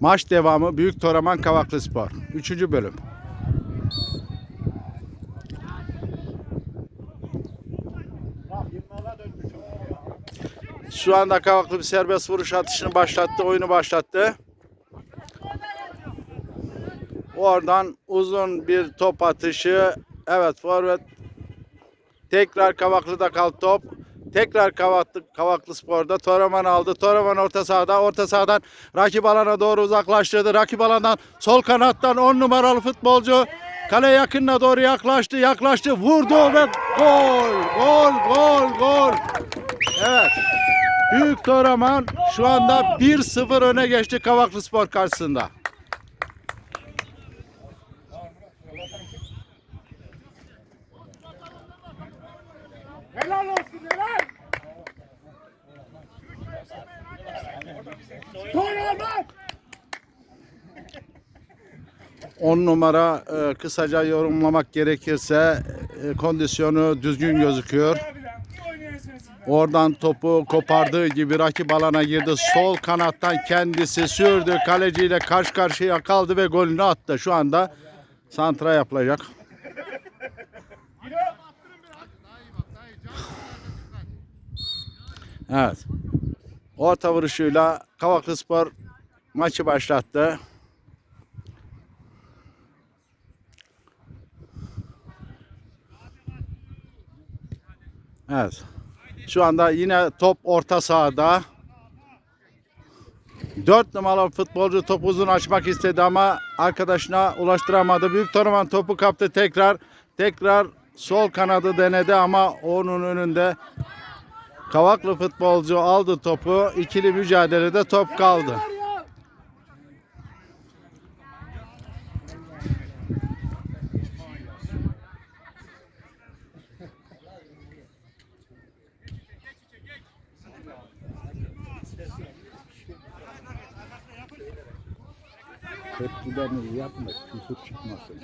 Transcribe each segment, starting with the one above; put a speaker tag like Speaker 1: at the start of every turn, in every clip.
Speaker 1: Maç devamı Büyük Toraman Kavaklı Spor. 3. bölüm. Şu anda Kavaklı bir serbest vuruş atışını başlattı. Oyunu başlattı. Oradan uzun bir top atışı. Evet forvet tekrar Kavaklı'da kaldı top. Tekrar Kavaklı, Kavaklı Spor'da Toraman aldı. Toraman orta sahada. Orta sahadan rakip alana doğru uzaklaştırdı. Rakip alandan sol kanattan 10 numaralı futbolcu kale yakınına doğru yaklaştı. Yaklaştı. Vurdu ve gol. Gol. Gol. Gol. Evet. Büyük Toraman şu anda 1-0 öne geçti Kavaklı Spor karşısında.
Speaker 2: Helal olsun helal. Toraman.
Speaker 1: 10 numara e, kısaca yorumlamak gerekirse e, kondisyonu düzgün gözüküyor. Oradan topu kopardığı gibi rakip alana girdi. Sol kanattan kendisi sürdü. Kaleciyle karşı karşıya kaldı ve golünü attı. Şu anda santra yapılacak. Evet. Orta vuruşuyla Kavaklı Spor maçı başlattı. Evet. Şu anda yine top orta sahada. 4 numaralı futbolcu topu uzun açmak istedi ama arkadaşına ulaştıramadı. Büyük Toraman topu kaptı tekrar. Tekrar sol kanadı denedi ama onun önünde Kavaklı futbolcu aldı topu. İkili mücadelede top kaldı. Tepkilerini yapma, küfür çıkmasın.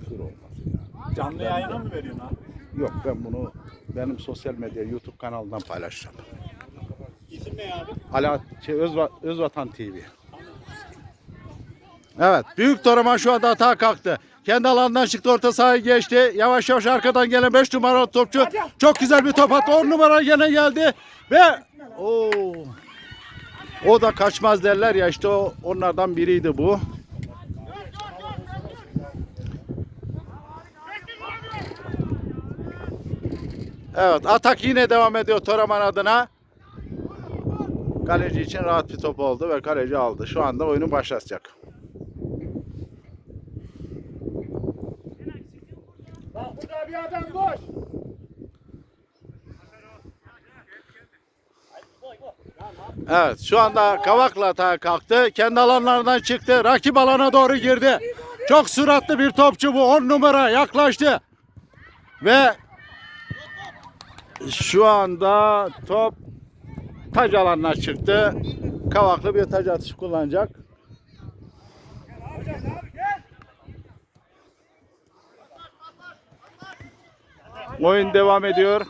Speaker 1: Küfür olmasın.
Speaker 2: Canlı yayına mı veriyorsun abi?
Speaker 1: Yok ben bunu benim sosyal medya YouTube kanalından paylaşacağım.
Speaker 2: İsim ne abi?
Speaker 1: Ala şey, Özva, Özvatan TV. Evet. Büyük Toraman şu anda atağa kalktı. Kendi alandan çıktı orta sahaya geçti. Yavaş yavaş arkadan gelen 5 numaralı topçu. Çok güzel bir top attı. 10 numara gene geldi. Ve o o da kaçmaz derler ya işte o onlardan biriydi bu. Evet atak yine devam ediyor Toraman adına. Kaleci için rahat bir top oldu ve kaleci aldı. Şu anda oyunu başlatacak.
Speaker 2: Bak burada bir adam boş.
Speaker 1: Evet şu anda Kavaklı atağa kalktı. Kendi alanlarından çıktı. Rakip alana doğru girdi. Çok süratli bir topçu bu. 10 numara yaklaştı. Ve şu anda top taç alanına çıktı. Kavaklı bir taç atışı kullanacak. Oyun devam ediyor.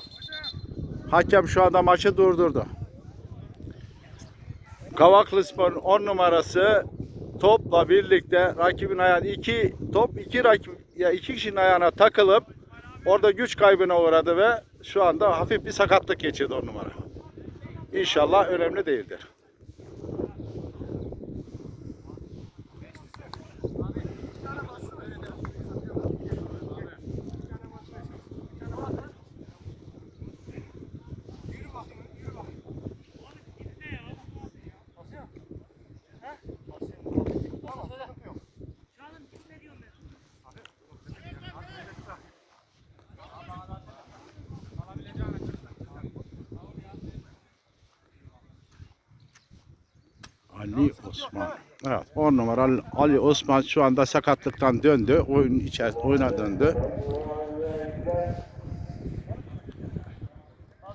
Speaker 1: Hakem şu anda maçı durdurdu. Kavaklı Spor'un 10 numarası topla birlikte rakibin ayağına iki top iki rakip ya iki kişinin ayağına takılıp orada güç kaybına uğradı ve şu anda hafif bir sakatlık geçirdi 10 numara. İnşallah önemli değildir. Ali Osman. Evet, 10 numaralı Ali Osman şu anda sakatlıktan döndü. Oyun içerisinde oyuna döndü.